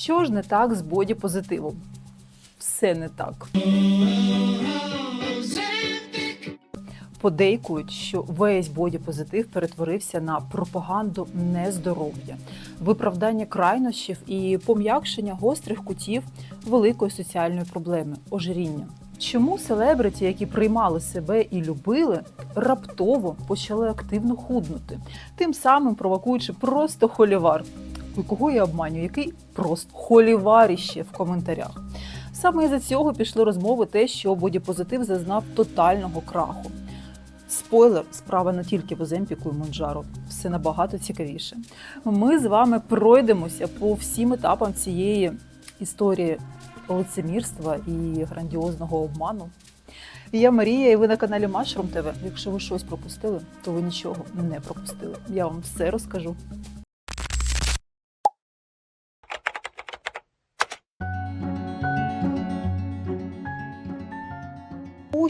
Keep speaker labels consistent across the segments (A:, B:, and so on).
A: Що ж не так з бодіпозитивом? Все не так. Подейкують, що весь бодіпозитив перетворився на пропаганду нездоров'я, виправдання крайнощів і пом'якшення гострих кутів великої соціальної проблеми ожиріння. Чому селебриті, які приймали себе і любили, раптово почали активно худнути, тим самим провокуючи просто холівар? Кого я обманюю? Який просто холіваріще в коментарях? Саме із-за цього пішли розмови те, що бодіпозитив зазнав тотального краху. Спойлер, справа не тільки в Оземпіку і Монджаро, все набагато цікавіше. Ми з вами пройдемося по всім етапам цієї історії лицемірства і грандіозного обману. Я Марія, і ви на каналі Mushroom TV. Якщо ви щось пропустили, то ви нічого не пропустили. Я вам все розкажу.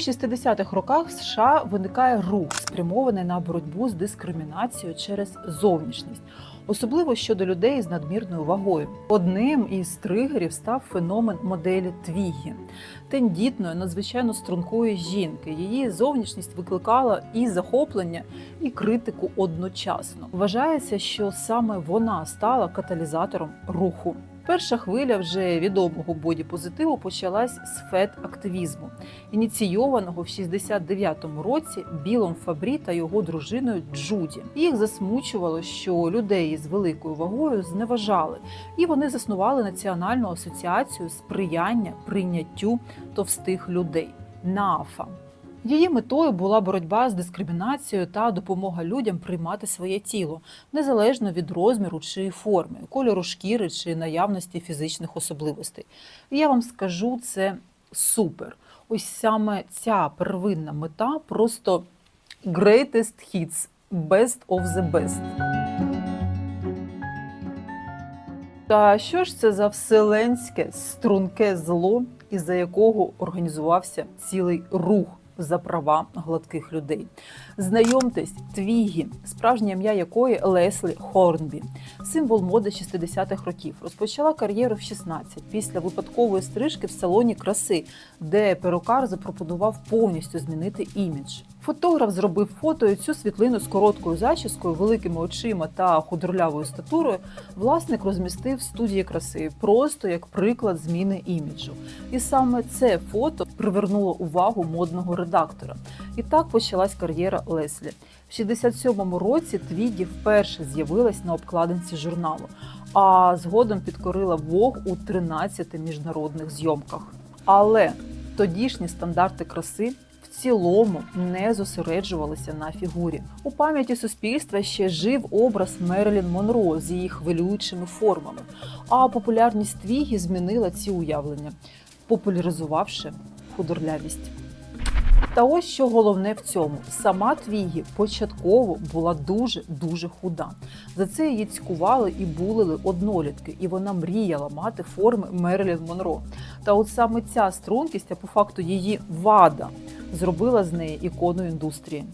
A: 60-х роках в США виникає рух, спрямований на боротьбу з дискримінацією через зовнішність, особливо щодо людей з надмірною вагою. Одним із тригерів став феномен моделі Твігі, тендітної, надзвичайно стрункої жінки. Її зовнішність викликала і захоплення, і критику одночасно. Вважається, що саме вона стала каталізатором руху. Перша хвиля вже відомого бодіпозитиву почалась з фет-активізму, ініційованого в 69-му році Білом Фабрі та його дружиною Джуді. Їх засмучувало, що людей з великою вагою зневажали, і вони заснували національну асоціацію сприяння прийняттю товстих людей НАФА. Її метою була боротьба з дискримінацією та допомога людям приймати своє тіло незалежно від розміру чи форми, кольору шкіри чи наявності фізичних особливостей. І я вам скажу, це супер. Ось саме ця первинна мета просто greatest hits, best of the best. Та що ж це за вселенське струнке зло, із-за якого організувався цілий рух за права гладких людей? Знайомтесь, Твігі, справжнє ім'я якої Леслі Хорнбі, символ моди 60-х років. Розпочала кар'єру в 16 після випадкової стрижки в салоні краси, де перукар запропонував повністю змінити імідж. Фотограф зробив фото і цю світлину з короткою зачіскою, великими очима та худорлявою статурою. Власник розмістив студії краси просто як приклад зміни іміджу. І саме це фото привернуло увагу модного редактора. І так почалась кар'єра Леслі. В 67-му році Твігі вперше з'явилась на обкладинці журналу, а згодом підкорила Вог у 13 міжнародних зйомках. Але тодішні стандарти краси цілому не зосереджувалися на фігурі. У пам'яті суспільства ще жив образ Мерлін Монро з її хвилюючими формами. А популярність Твігі змінила ці уявлення, популяризувавши худорлявість. Та ось що головне в цьому: сама Твігі початково була дуже дуже худа. За це її цькували і булили однолітки, і вона мріяла мати форми Мерлін Монро. Та от саме ця стрункість, а по факту її вада, зробила з неї ікону індустрії.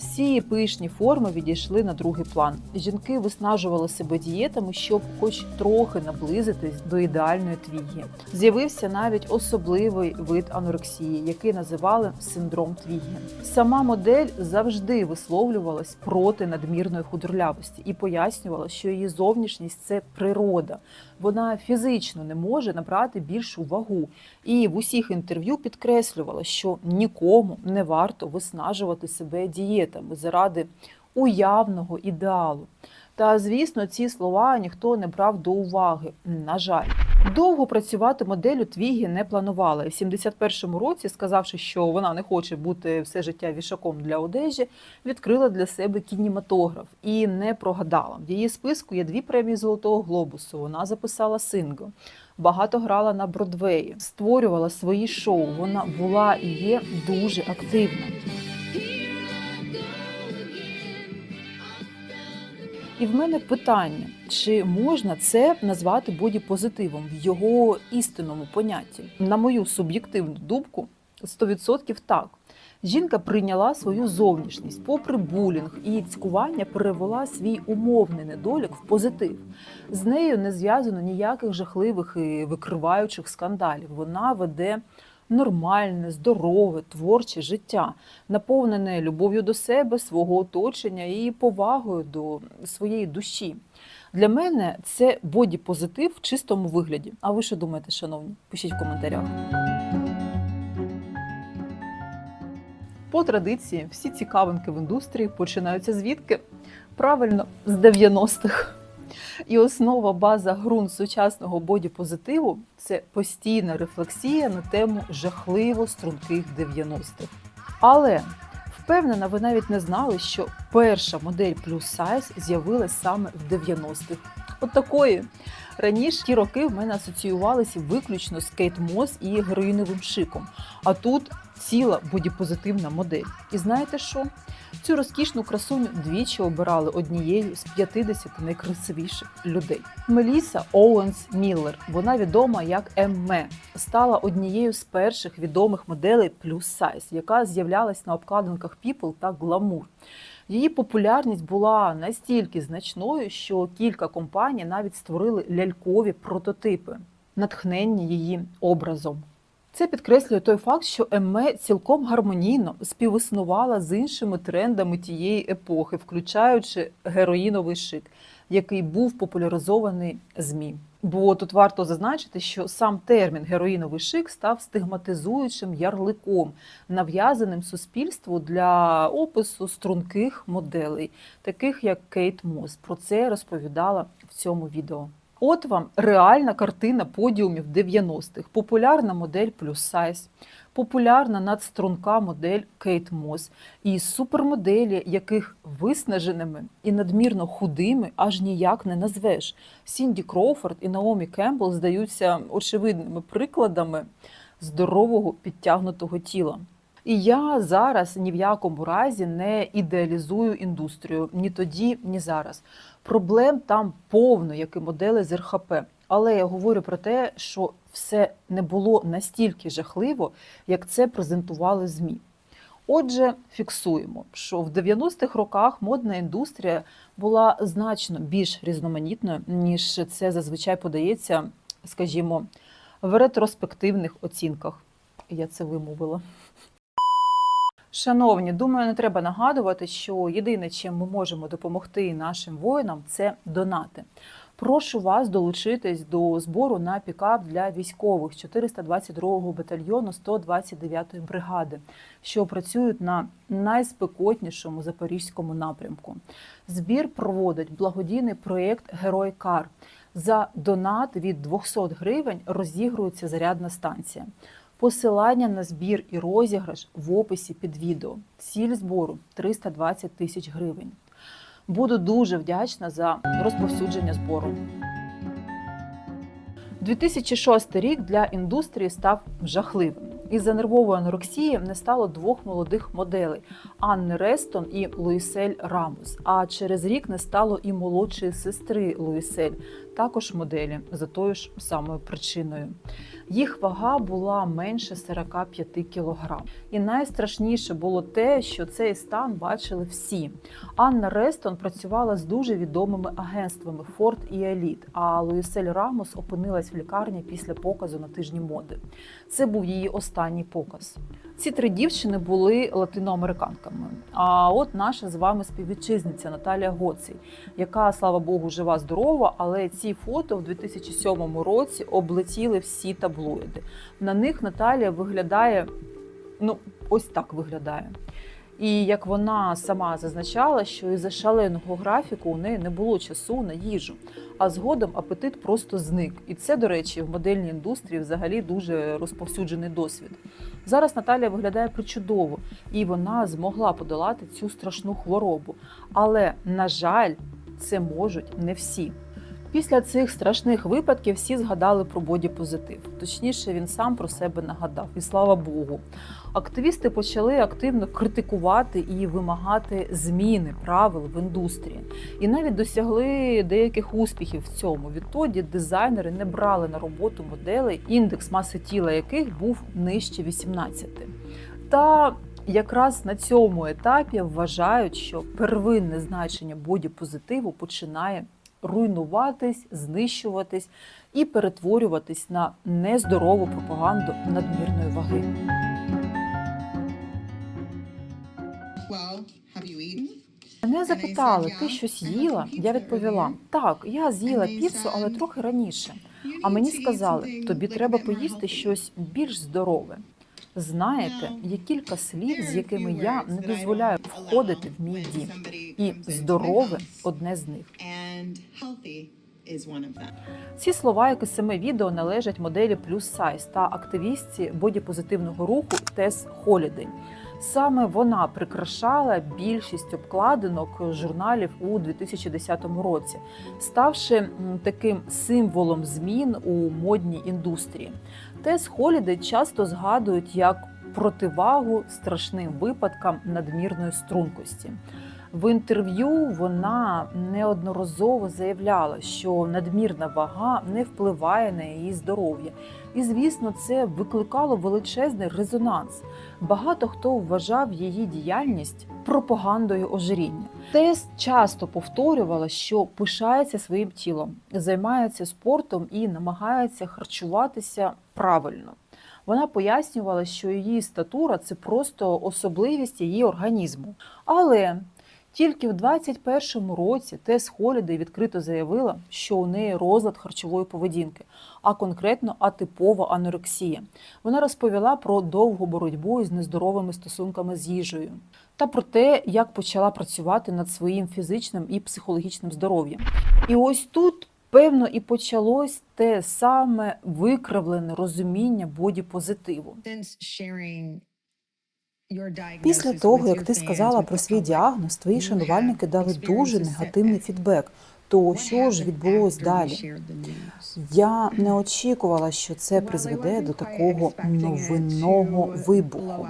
A: Всі пишні форми відійшли на другий план. Жінки виснажували себе дієтами, щоб хоч трохи наблизитись до ідеальної твіги. З'явився навіть особливий вид анорексії, який називали синдром твіги. Сама модель завжди висловлювалась проти надмірної худорлявості і пояснювала, що її зовнішність це природа. Вона фізично не може набрати більшу вагу. І в усіх інтерв'ю підкреслювала, що нікому не варто виснажувати себе дієтами заради уявного ідеалу. Та звісно, ці слова ніхто не брав до уваги. На жаль, довго працювати моделлю Твігі не планувала. В 71-му році, сказавши, що вона не хоче бути все життя вішаком для одежі, відкрила для себе кінематограф і не прогадала. В її списку є дві премії Золотого глобусу. Вона записала сингл. Багато грала на Бродвеї, створювала свої шоу. Вона була і є дуже активна. І в мене питання: чи можна це назвати бодіпозитивом в його істинному понятті? На мою суб'єктивну думку, 100% так. Жінка прийняла свою зовнішність, попри булінг і цькування перевела свій умовний недолік в позитив. З нею не зв'язано ніяких жахливих і викриваючих скандалів. Вона веде нормальне, здорове, творче життя, наповнене любов'ю до себе, свого оточення і повагою до своєї душі. Для мене це боді-позитив в чистому вигляді. А ви що думаєте, шановні? Пишіть в коментарях. По традиції, всі цікавинки в індустрії починаються звідки? Правильно, з 90-х. І основа база ґрунт сучасного боді-позитиву це постійна рефлексія на тему жахливо струнких 90-х. Але впевнена, ви навіть не знали, що перша модель плюс сайз з'явилась саме в 90-х. От такої. Раніше ті роки в мене асоціювалися виключно з Кейт Мос і героїновим шиком. А тут ціла бодіпозитивна модель. І знаєте що? Цю розкішну красуню двічі обирали однією з 50 найкрасивіших людей. Меліса Оуенс Міллер, вона відома як Емме, стала однією з перших відомих моделей плюс сайз, яка з'являлась на обкладинках People та Glamour. Її популярність була настільки значною, що кілька компаній навіть створили лялькові прототипи, натхненні її образом. Це підкреслює той факт, що ЕМЕ цілком гармонійно співіснувала з іншими трендами тієї епохи, включаючи героїновий шик, який був популяризований ЗМІ. Бо тут варто зазначити, що сам термін героїновий шик став стигматизуючим ярликом, нав'язаним суспільству для опису струнких моделей, таких як Кейт Мос. Про це розповідала в цьому відео. От вам реальна картина подіумів 90-х. Популярна модель плюс сайз, популярна надструнка модель Кейт Мос і супермоделі, яких виснаженими і надмірно худими аж ніяк не назвеш. Сінді Кроуфорд і Наомі Кембл здаються очевидними прикладами здорового підтягнутого тіла. І я зараз ні в якому разі не ідеалізую індустрію ні тоді, ні зараз. Проблем там повно, як і моделі з РХП. Але я говорю про те, що все не було настільки жахливо, як це презентували ЗМІ. Отже, фіксуємо, що в 90-х роках модна індустрія була значно більш різноманітною, ніж це зазвичай подається, скажімо, в ретроспективних оцінках. Я це вимовила. Шановні, думаю, не треба нагадувати, що єдине, чим ми можемо допомогти нашим воїнам, це донати. Прошу вас долучитись до збору на пікап для військових 422-го батальйону 129-ї бригади, що працюють на найспекотнішому запорізькому напрямку. Збір проводить благодійний проєкт Герой Кар. За донат від 200 гривень розігрується зарядна станція. Посилання на збір і розіграш в описі під відео. Ціль збору 320 тисяч гривень. Буду дуже вдячна за розповсюдження збору. 2006 рік для індустрії став жахливим. Із-за нервової анорексії не стало двох молодих моделей Анни Рестон і Луїсель Рамос. А через рік не стало і молодшої сестри Луїсель, також моделі за тою ж самою причиною. Їх вага була менше 45 кг. І найстрашніше було те, що цей стан бачили всі. Анна Рестон працювала з дуже відомими агентствами Форд і Еліт. А Луїсель Рамос опинилась в лікарні після показу на тижні моди. Це був її останній показ. Ці три дівчини були латиноамериканками. А от наша з вами співвітчизниця Наталія Гоцей, яка, слава Богу, жива, здорова, але ці фото в 2007 році облетіли всі таблоїди. На них Наталія виглядає, ну, ось так виглядає. І як вона сама зазначала, що із за шаленого графіку у неї не було часу на їжу, а згодом апетит просто зник. І це, до речі, в модельній індустрії взагалі дуже розповсюджений досвід. Зараз Наталія виглядає причудово, і вона змогла подолати цю страшну хворобу. Але, на жаль, це можуть не всі. Після цих страшних випадків всі згадали про боді-позитив. Точніше, він сам про себе нагадав, і слава Богу. Активісти почали активно критикувати і вимагати зміни правил в індустрії, і навіть досягли деяких успіхів в цьому. Відтоді дизайнери не брали на роботу моделей, індекс маси тіла яких був нижче 18. Та якраз на цьому етапі вважають, що первинне значення бодіпозитиву починає руйнуватись, знищуватись і перетворюватись на нездорову пропаганду надмірної ваги. Мене запитали, ти щось їла? Я відповіла: так, я з'їла піцу, але трохи раніше. А мені сказали, тобі треба поїсти щось більш здорове. Знаєте, є кілька слів, з якими я не дозволяю входити в мій дім, і здорове одне з них.
B: And healthy is one of them.
A: Ці слова, як і саме відео, належать моделі Plus Size та активістці бодіпозитивного руху Тес Холідей. Саме вона прикрашала більшість обкладинок журналів у 2010 році, ставши таким символом змін у модній індустрії. Тес Холідей часто згадують як противагу страшним випадкам надмірної стрункості. В інтерв'ю вона неодноразово заявляла, що надмірна вага не впливає на її здоров'я. І, звісно, це викликало величезний резонанс. Багато хто вважав її діяльність пропагандою ожиріння. Тес часто повторювала, що пишається своїм тілом, займається спортом і намагається харчуватися правильно. Вона пояснювала, що її статура це просто особливість її організму. Але тільки в 21-му році Тес Холідей відкрито заявила, що у неї розлад харчової поведінки, а конкретно атипова анорексія. Вона розповіла про довгу боротьбу із нездоровими стосунками з їжею та про те, як почала працювати над своїм фізичним і психологічним здоров'ям. І ось тут. Певно, і почалось те саме викривлене розуміння бодіпозитиву.
C: Після того, як ти сказала про свій діагноз, твої шанувальники дали дуже негативний фідбек. То що ж відбулось далі? Я не очікувала, що це призведе до такого новинного вибуху,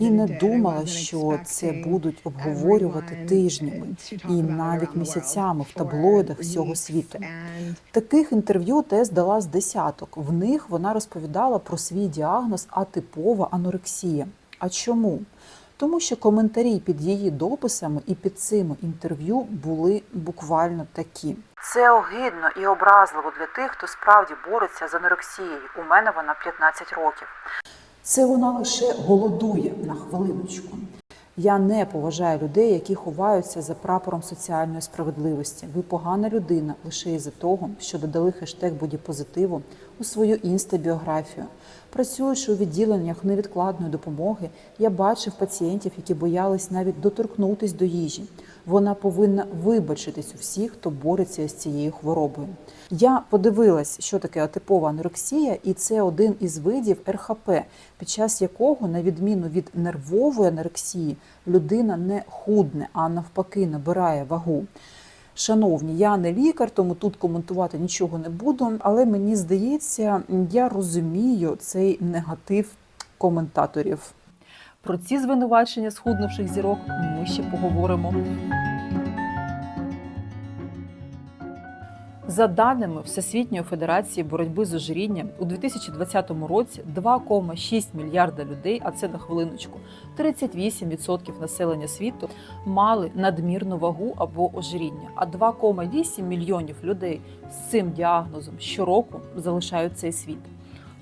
C: і не думала, що це будуть обговорювати тижнями і навіть місяцями в таблоїдах всього світу. Таких інтерв'ю Тес дала з десяток. В них вона розповідала про свій діагноз атипова анорексія. А чому? Тому що коментарі під її дописами і під цими інтерв'ю були буквально такі. Це огидно і образливо для тих, хто справді бореться з анорексією. У мене вона 15 років. Це вона лише голодує на хвилиночку. Я не поважаю людей, які ховаються за прапором соціальної справедливості. Ви погана людина лише із-за того, що додали хештег бодіпозитиву у свою інстабіографію. Працюючи у відділеннях невідкладної допомоги, я бачив пацієнтів, які боялись навіть доторкнутись до їжі. Вона повинна вибачитись у всіх, хто бореться з цією хворобою. Я подивилась, що таке атипова анорексія, і це один із видів РХП, під час якого, на відміну від нервової анорексії, людина не худне, а навпаки набирає вагу. Шановні, я не лікар, тому тут коментувати нічого не буду. Але мені здається, я розумію цей негатив коментаторів.
A: Про ці звинувачення схуднувших зірок ми ще поговоримо. За даними Всесвітньої федерації боротьби з ожирінням, у 2020 році 2,6 мільярда людей, а це на хвилиночку, 38% населення світу мали надмірну вагу або ожиріння, а 2,8 мільйонів людей з цим діагнозом щороку залишають цей світ.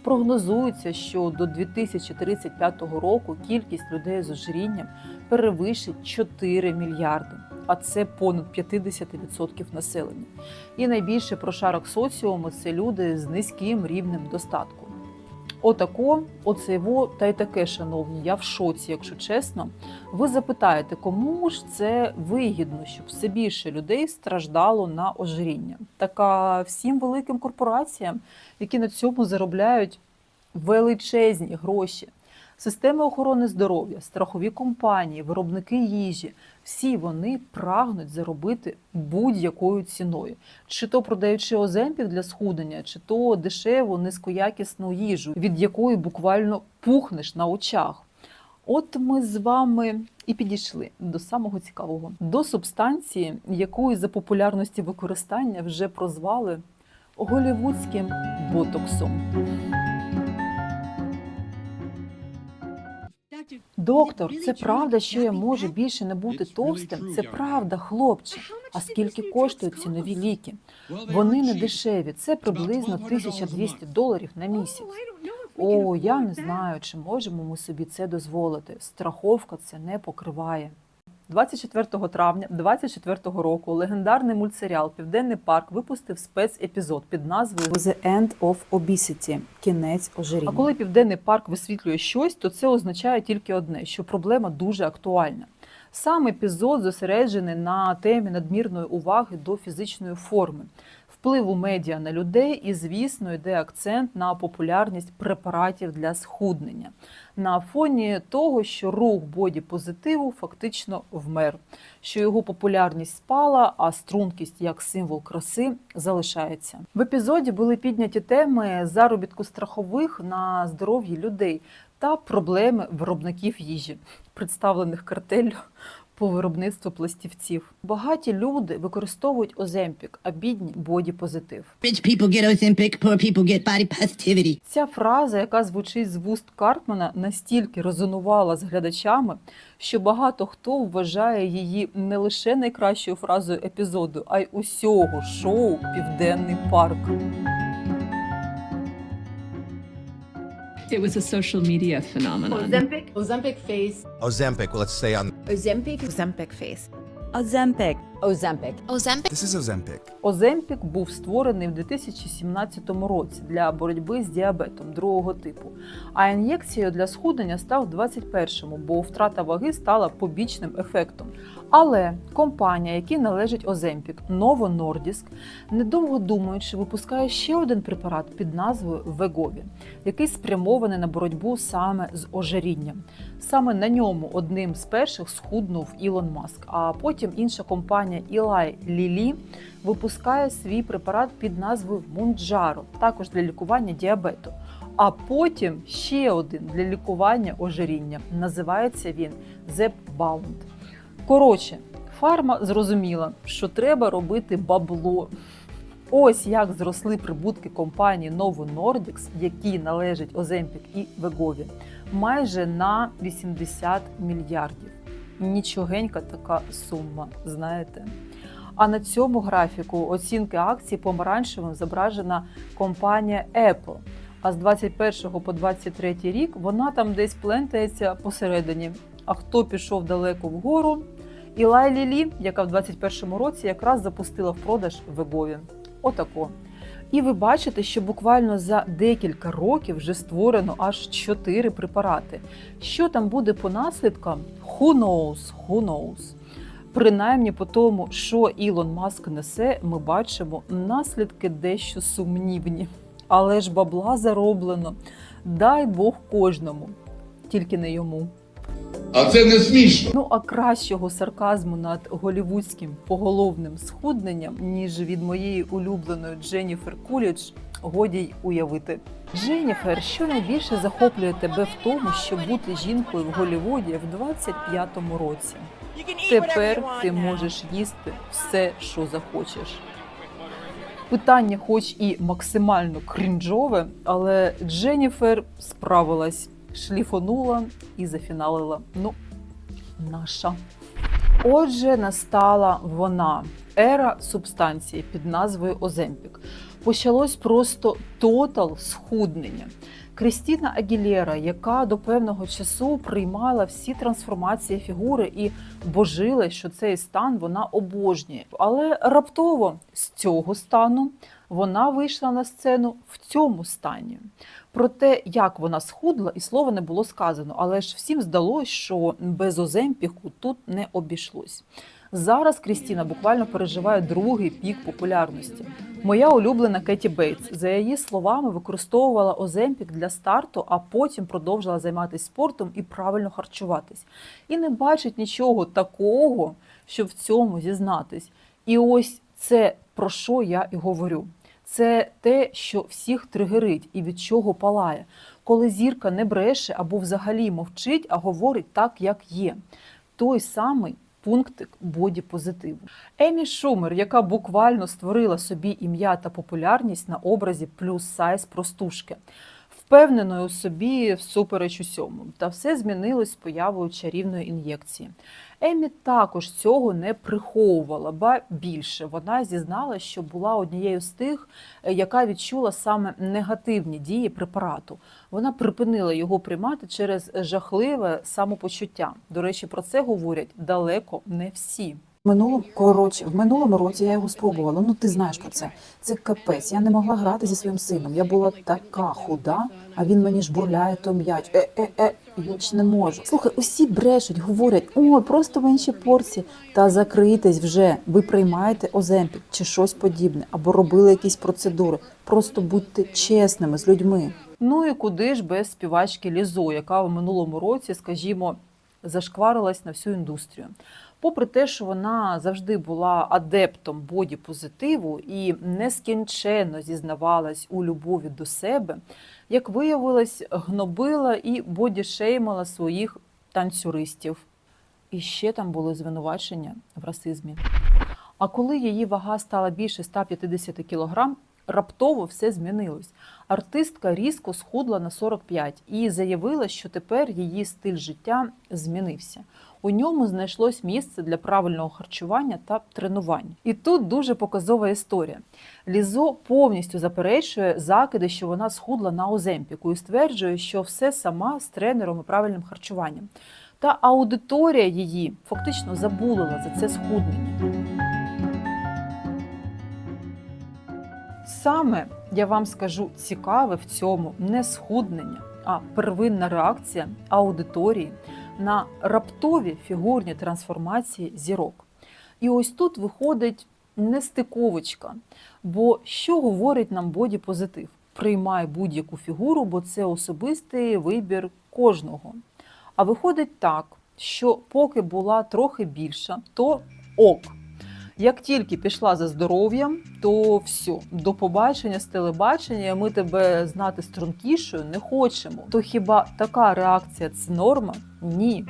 A: Прогнозується, що до 2035 року кількість людей з ожирінням перевищить 4 мільярди, а це понад 50% населення. І найбільший прошарок соціуму це люди з низьким рівнем достатку. Отако, оцево та й таке, шановні. Я в шоці, якщо чесно. Ви запитаєте, кому ж це вигідно, щоб все більше людей страждало на ожиріння? Така всім великим корпораціям, які на цьому заробляють величезні гроші. Системи охорони здоров'я, страхові компанії, виробники їжі всі вони прагнуть заробити будь-якою ціною, чи то продаючи оземпів для схуднення, чи то дешеву низькоякісну їжу, від якої буквально пухнеш на очах. От ми з вами і підійшли до самого цікавого, до субстанції, яку із-за популярності використання вже прозвали голівудським ботоксом. Доктор, це правда, що я можу більше не бути товстим? Це правда, хлопче. А скільки коштують ці нові ліки? Вони не дешеві. Це приблизно 1200 доларів на місяць. О, я не знаю, чи можемо ми собі це дозволити. Страховка це не покриває. 24 травня 24 року легендарний мультсеріал Південний парк випустив спецепізод під назвою
C: The End of Obesity – кінець ожиріння.
A: А коли південний парк висвітлює щось, то це означає тільки одне, що проблема дуже актуальна. Сам епізод зосереджений на темі надмірної уваги до фізичної форми, впливу медіа на людей, і, звісно, йде акцент на популярність препаратів для схуднення на фоні того, що рух боді-позитиву фактично вмер, що його популярність спала, а стрункість як символ краси залишається. В епізоді були підняті теми заробітку страхових на здоров'я людей та проблеми виробників їжі, представлених картеллю по виробництву пластівців. Багаті люди використовують оземпік, а бідні боді-позитив.
D: Rich people get Ozempic, poor people get body positivity.
A: Ця фраза, яка звучить з вуст Картмана, настільки резонувала з глядачами, що багато хто вважає її не лише найкращою фразою епізоду, а й усього шоу Південний парк.
E: It was a social media phenomenon.
F: Ozempic, Ozempic face,
G: Ozempic, well, let's stay on.
F: Ozempic, Ozempic face,
H: Ozempic.
F: Ozempic.
I: Ozempic.
G: This is Ozempic.
A: Оземпік був створений в 2017 році для боротьби з діабетом другого типу. А ін'єкцією для схуднення став в 21-му, бо втрата ваги стала побічним ефектом. Але компанія, якій належить Оземпік, Novo Nordisk, недовго думаючи, випускає ще один препарат під назвою Вегові, який спрямований на боротьбу саме з ожирінням. Саме на ньому одним з перших схуднув Ілон Маск. А потім інша компанія Eli Lilly випускає свій препарат під назвою Мунджаро, також для лікування діабету. А потім ще один для лікування ожиріння. Називається він Zepbound. Коротше, фарма зрозуміла, що треба робити бабло. Ось як зросли прибутки компанії Novo Nordisk, якій належать Оземпік і Вегові, майже на 80 мільярдів. Нічогенька така сума, знаєте. А на цьому графіку оцінки акцій помаранчевим зображена компанія Apple. А з 21 по 23 рік вона там десь плентається посередині. А хто пішов далеко вгору? Ілай Лілі, яка в 21 році якраз запустила в продаж Вегові. Отако. І ви бачите, що буквально за декілька років вже створено аж чотири препарати. Що там буде по наслідкам? Who knows, who knows. Принаймні по тому, що Ілон Маск несе, ми бачимо наслідки дещо сумнівні. Але ж бабла зароблено. Дай Бог кожному, тільки не йому.
J: А це не смішно.
A: Ну а кращого сарказму над голівудським поголовним схудненням, ніж від моєї улюбленої Дженніфер Кулідж, годі й уявити. Дженніфер, що найбільше захоплює тебе в тому, щоб бути жінкою в Голівуді в 25-му році? Тепер ти можеш їсти все, що захочеш. Питання, хоч і максимально крінжове, але Дженніфер справилась, шліфонула і зафіналила. Ну, наша. Отже, настала вона ера субстанції під назвою Оземпік. Почалось просто тотал схуднення. Крістіна Агілєра, яка до певного часу приймала всі трансформації фігури і божила, що цей стан вона обожнює. Але раптово з цього стану вона вийшла на сцену в цьому стані. Про те, як вона схудла, і слова не було сказано, але ж всім здалось, що без Оземпіку тут не обійшлось. Зараз Крістіна буквально переживає другий пік популярності. Моя улюблена Кеті Бейтс, за її словами, використовувала Оземпік для старту, а потім продовжила займатися спортом і правильно харчуватись. І не бачить нічого такого, щоб в цьому зізнатись. І ось це про що я і говорю. Це те, що всіх тригерить і від чого палає, коли зірка не бреше або взагалі мовчить, а говорить так, як є. Той самий пунктик боді-позитиву. Емі Шумер, яка буквально створила собі ім'я та популярність на образі плюс сайз простушки. Впевненою у собі всупереч усьому. Та все змінилось з появою чарівної ін'єкції. Емі також цього не приховувала, ба більше вона зізналась, що була однією з тих, е, яка відчула саме негативні дії препарату. Вона припинила його приймати через жахливе самопочуття. До речі, про це говорять далеко не всі.
C: Минулому коротше, в минулому році я його спробувала. Ну ти знаєш про це. Це капець. Я не могла грати зі своїм сином. Я була така худа, а він мені жбурляє то м'яч. Е, е, е, я ж не можу. Слухай, усі брешуть, говорять, о, просто менші порції. Та закрийтесь вже. Ви приймаєте оземпік чи щось подібне, або робили якісь процедури. Просто будьте чесними з людьми.
A: Ну і куди ж без співачки Лізо, яка в минулому році, скажімо, зашкварилась на всю індустрію. Попри те, що вона завжди була адептом боді-позитиву і нескінченно зізнавалась у любові до себе, як виявилось, гнобила і бодішеймала своїх танцюристів. І ще там були звинувачення в расизмі. А коли її вага стала більше 150 кг, раптово все змінилось. Артистка різко схудла на 45 і заявила, що тепер її стиль життя змінився. У ньому знайшлось місце для правильного харчування та тренувань. І тут дуже показова історія. Лізо повністю заперечує закиди, що вона схудла на Оземпіку, і стверджує, що все сама з тренером і правильним харчуванням. Та аудиторія її фактично забулила за це схуднення. Саме я вам скажу цікаве в цьому не схуднення, а первинна реакція аудиторії на раптові фігурні трансформації зірок. І ось тут виходить нестиковочка. Бо що говорить нам боді-позитив? Приймай будь-яку фігуру, бо це особистий вибір кожного. А виходить так, що поки була трохи більша, то ок. Як тільки пішла за здоров'ям, то все, до побачення з телебачення, ми тебе знати стрункішою не хочемо. То хіба така реакція це норма? Ні.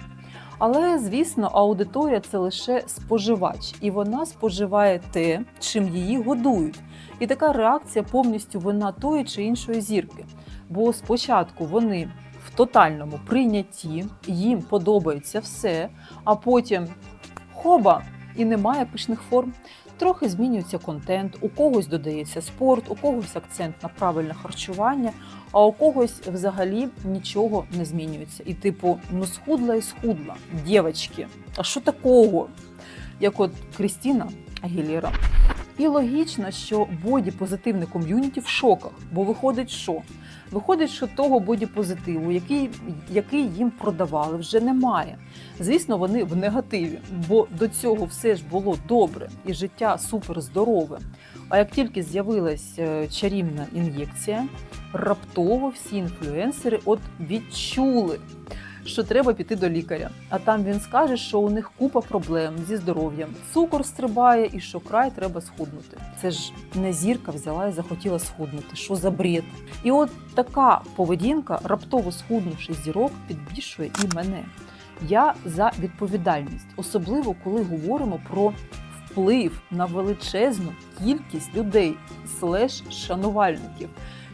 A: Але, звісно, аудиторія це лише споживач, і вона споживає те, чим її годують. І така реакція повністю вина тої чи іншої зірки. Бо спочатку вони в тотальному прийнятті, їм подобається все, а потім хоба, і немає пишних форм. Трохи змінюється контент, у когось додається спорт, у когось акцент на правильне харчування, а у когось взагалі нічого не змінюється. І типу, ну схудла і схудла, дівчатки, а що такого? Як от Крістіна Агілєра. І логічно, що боді-позитивне ком'юніті в шоках, бо виходить, що? Виходить, що того боді-позитиву, який, який їм продавали, вже немає. Звісно, вони в негативі, бо до цього все ж було добре і життя суперздорове. А як тільки з'явилась е, чарівна ін'єкція, раптово всі інфлюенсери от відчули, що треба піти до лікаря. А там він скаже, що у них купа проблем зі здоров'ям, цукор стрибає і що край треба схуднути. Це ж не зірка взяла і захотіла схуднути. Що за бред? І от така поведінка, раптово схуднувши зірок, підбільшує і мене. Я за відповідальність, особливо коли говоримо про вплив на величезну кількість людей, слеш шанувальників.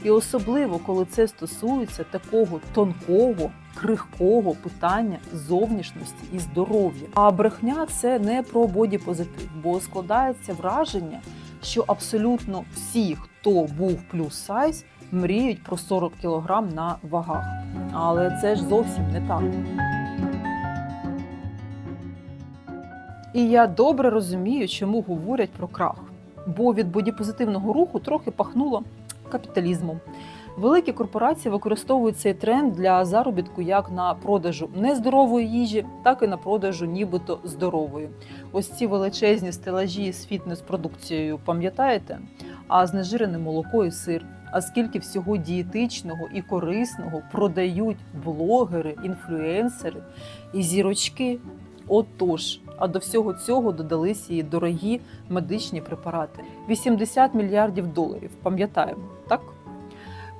A: І особливо, коли це стосується такого тонкого, крихкого питання зовнішності і здоров'я. А брехня це не про боді-позитив, бо складається враження, що абсолютно всі, хто був плюс сайз, мріють про 40 кг на вагах. Але це ж зовсім не так. І я добре розумію, чому говорять про крах. Бо від бодіпозитивного руху трохи пахнуло капіталізмом. Великі корпорації використовують цей тренд для заробітку як на продажу нездорової їжі, так і на продажу нібито здорової. Ось ці величезні стелажі з фітнес-продукцією, пам'ятаєте? А знежирене молоко і сир. А скільки всього дієтичного і корисного продають блогери, інфлюенсери і зірочки. Отож, а до всього цього додалися і дорогі медичні препарати. 80 мільярдів доларів, пам'ятаємо, так?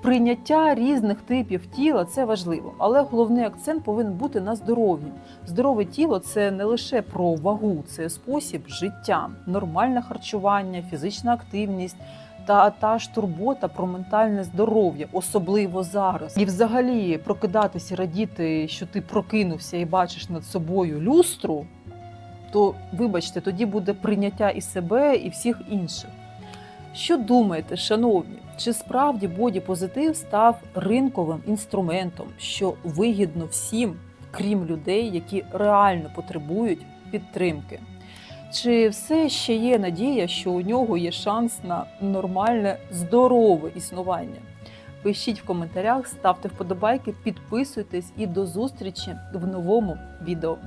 A: Прийняття різних типів тіла це важливо, але головний акцент повинен бути на здоров'ї. Здорове тіло це не лише про вагу, це спосіб життя, нормальне харчування, фізична активність та та ж турбота про ментальне здоров'я, особливо зараз. І взагалі прокидатися, радіти, що ти прокинувся і бачиш над собою люстру, то вибачте, тоді буде прийняття і себе, і всіх інших. Що думаєте, шановні? Чи справді бодіпозитив став ринковим інструментом, що вигідно всім, крім людей, які реально потребують підтримки? Чи все ще є надія, що у нього є шанс на нормальне, здорове існування? Пишіть в коментарях, ставте вподобайки, підписуйтесь і до зустрічі в новому відео.